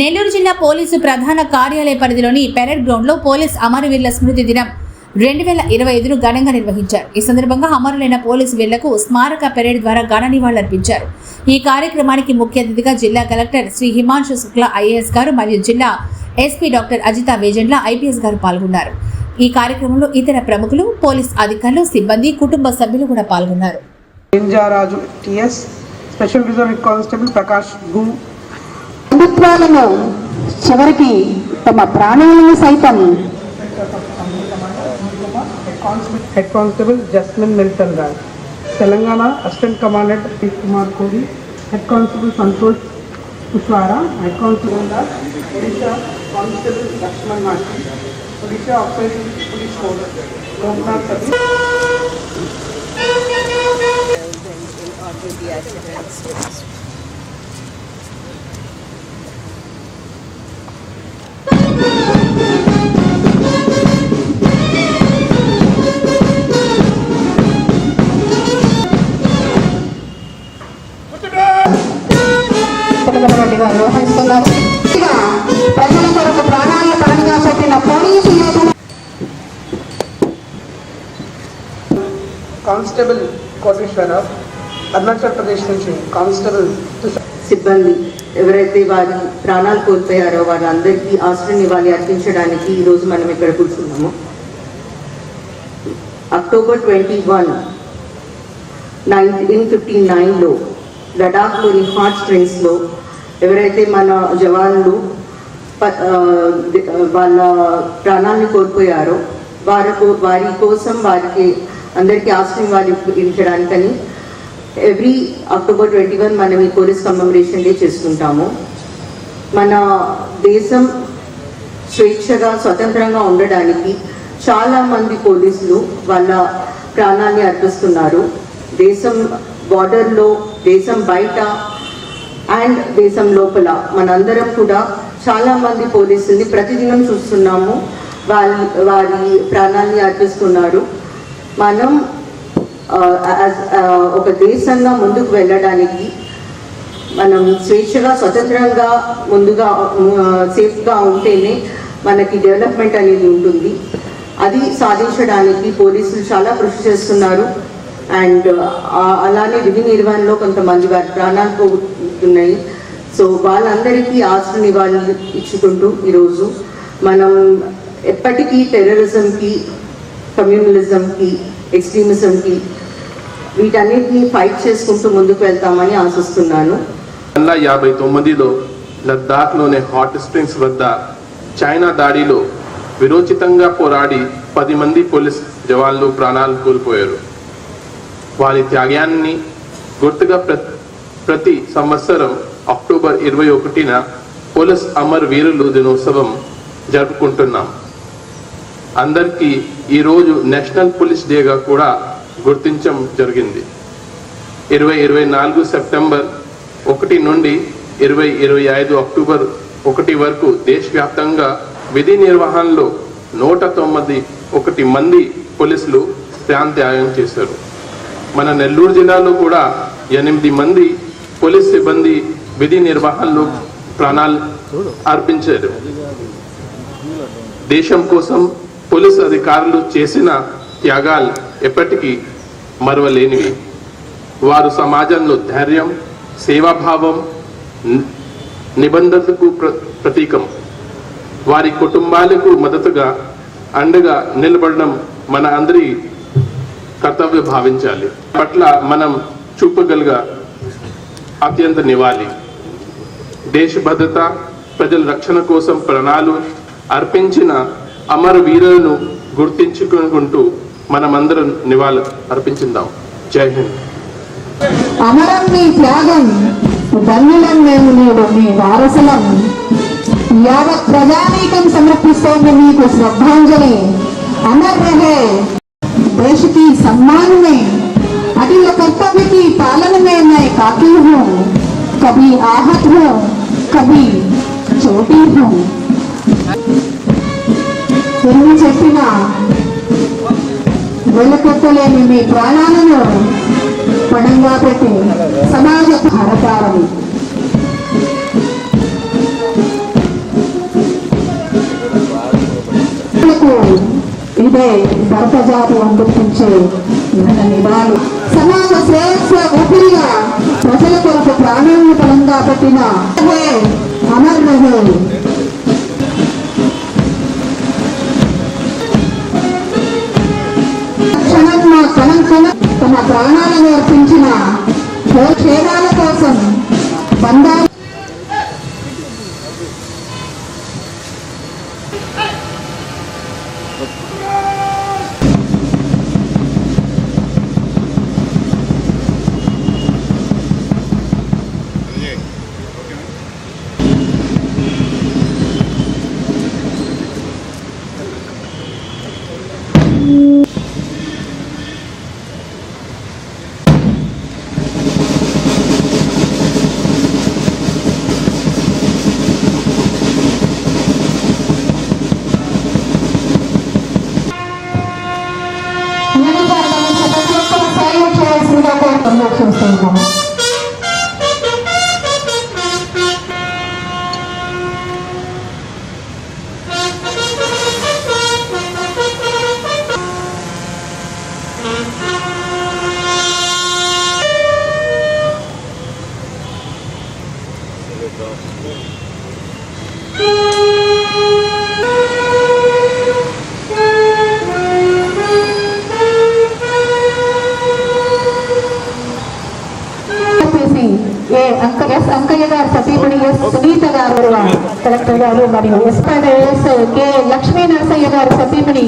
నెల్లూరు జిల్లా పోలీసు ప్రధాన కార్యాలయ పరిధిలోని పెరేడ్ గ్రౌండ్లో పోలీస్ అమరవీరుల స్మృతి దినం రెండు వేల ఇరవై ఐదును ఘనంగా నిర్వహించారు. ఈ సందర్భంగా అమరులైన పోలీసు వీళ్ళకు స్మారక పెరేడ్ ద్వారా ఘన నివాళులర్పించారు. ఈ కార్యక్రమానికి ముఖ్య అతిథిగా జిల్లా కలెక్టర్ శ్రీ హిమాంశు శుక్లా ఐఏఎస్ గారు మరియు జిల్లా SP doctor Ajitha Vejendla IPS garu పాల్గొన్నారు. ఈ కార్యక్రమంలో ఇతర ప్రముఖులు పోలీస్ అధికారులు సిబ్బంది కుటుంబ సభ్యులు కూడా పాల్గొన్నారు. స్పెషల్ రిజర్వ్ కానిస్టేబుల్ ప్రకాష్ గు హిందుత్వాలను చివరికి తమ ప్రాణాలను సైతం head constable Jasmine Milton garu Telangana assistant commandant P Kumar Kodi head constable Santosh Kushwaha head constable Das Odisha constable Laxman Mashi Odisha operation police force Loknath Reddy constable Koteswararao Arunachal Pradesh నుంచి constable సిబ్బంది ఎవరైతే వారి ప్రాణాలు కోల్పోయారో వారందరికీ ఆశ్రయం నివాళి అర్పించడానికి ఈరోజు మనం ఇక్కడ కూర్చున్నాము. October twenty one nineteen fifty నైన్లో లడాఖ్లోని హాట్ స్ట్రింగ్స్లో ఎవరైతే మన జవాన్లు వాళ్ళ ప్రాణాలను కోల్పోయారో వారికి వారి కోసం వారికి అందరికీ ఆశ్రయం వారి ఎవ్రీ అక్టోబర్ ట్వంటీ వన్ మనం ఈ పోలీస్ కమమరేషన్ డే చేసుకుంటాము. మన దేశం స్వేచ్ఛగా స్వతంత్రంగా ఉండడానికి చాలామంది పోలీసులు వాళ్ళ ప్రాణాన్ని అర్పిస్తున్నారు. దేశం బార్డర్లో దేశం బయట అండ్ దేశం లోపల మనందరం కూడా చాలామంది పోలీసుల్ని ప్రతిదినం చూస్తున్నాము. వారి వారి ప్రాణాన్ని అర్పిస్తున్నారు. మనం ఒక దేశంగా ముందుకు వెళ్ళడానికి మనం స్వేచ్ఛగా స్వతంత్రంగా ముందుగా సేఫ్గా ఉంటేనే మనకి డెవలప్మెంట్ అనేది ఉంటుంది. అది సాధించడానికి పోలీసులు చాలా కృషి చేస్తున్నారు. అండ్ అలానే విధి నిర్వహణలో కొంతమంది వారి ప్రాణాలు పోతున్నాయి సో వాళ్ళందరికీ ఆస్తులు నివాళులు ఇచ్చుకుంటూ ఈరోజు మనం ఎప్పటికీ టెర్రరిజంకి కమ్యూనలిజంకి ఎక్స్ట్రీమిజంకి వీటన్నిటిని ఫైట్ చేసుకుంటూ ముందుకు వెళ్తామని ఆశిస్తున్నాను. అలా యాభై తొమ్మిదిలో లద్దాఖ్లోని హాట్ స్ప్రింగ్స్ వద్ద చైనా దాడిలో విరోచితంగా పోరాడి పది మంది పోలీస్ జవాన్లు ప్రాణాలు కోల్పోయారు. వారి త్యాగాన్ని గుర్తుగా ప్ర- ప్రతి సంవత్సరం అక్టోబర్ ఇరవై ఒకటిన పోలీస్ అమర్ వీరులు దినోత్సవం జరుపుకుంటున్నాం. అందరికీ ఈరోజు నేషనల్ పోలీస్ డేగా కూడా గుర్తించడం జరిగింది. ఇరవై ఇరవై నాలుగు సెప్టెంబర్ ఒకటి నుండి ఇరవై ఇరవై ఐదు అక్టోబర్ ఒకటి వరకు దేశవ్యాప్తంగా విధి నిర్వహణలో నూట తొమ్మిది ఒకటి మంది పోలీసులు ప్రాంత్యాగం చేశారు. మన నెల్లూరు జిల్లాలో కూడా ఎనిమిది మంది పోలీస్ సిబ్బంది విధి నిర్వహణలో ప్రాణాలు అర్పించారు. దేశం కోసం పోలీస్ అధికారులు చేసిన త్యాగాలు ఎప్పటికీ మరవలేనివి. వారు సమాజంలో ధైర్యం సేవాభావం నిబంధతకు ప్ర- ప్రతీకం. వారి కుటుంబాలకు మద్దతుగా అండగా నిలబడడం మన అందరి కర్తవ్య భావించాలి. పట్ల మనం చూపగలిగా అత్యంత నివాళి. దేశ భద్రత ప్రజల రక్షణ కోసం ప్రాణాలు అర్పించిన అమర వీరులను గుర్తించుకుంటూ మనమందరం నివాళులు అర్పించిందాం. జై హింద్. అమరం నీ త్యాగం ధన్యులం మేము నీవు నీ వారసులం. యావత్ ప్రజానీకం సమర్పిస్తోంది నీకు శ్రద్ధాంజలి. అమర్రహే దేశకి సన్మానమే మే అఖిల కర్తవ్య కి పాలన మే మై కాకిల్ హూ కభీ ఆహత్ కభీ చోటీ ఎన్ని చెప్పినా వెలకొక్కలేని మీ ప్రాణాలను పణంగా పెట్టి సమాజ హరతారం ఇదే భర్త జాతి అందించే నివాళి. సమాజ శ్రేయస్సు ఊపిరిగా ప్రజల కొరకు ప్రాణాలను బలంగా పెట్టిన అమర్ మహే తమ ప్రాణాలను అర్పించిన క్షేమాల కోసం ಸಂಕರ್ಯಗಾರ್ ಪ್ರತಿಭಣಿ ಎಸ್ ಸುನೀತ ಗಾರ್ವ ಕಲೆಕ್ಟರ್ ಗಾರು మరియు ఎస్పద ఎస్ కె లక్ష్మీ నరసయ్య గారు ప్రతిభణి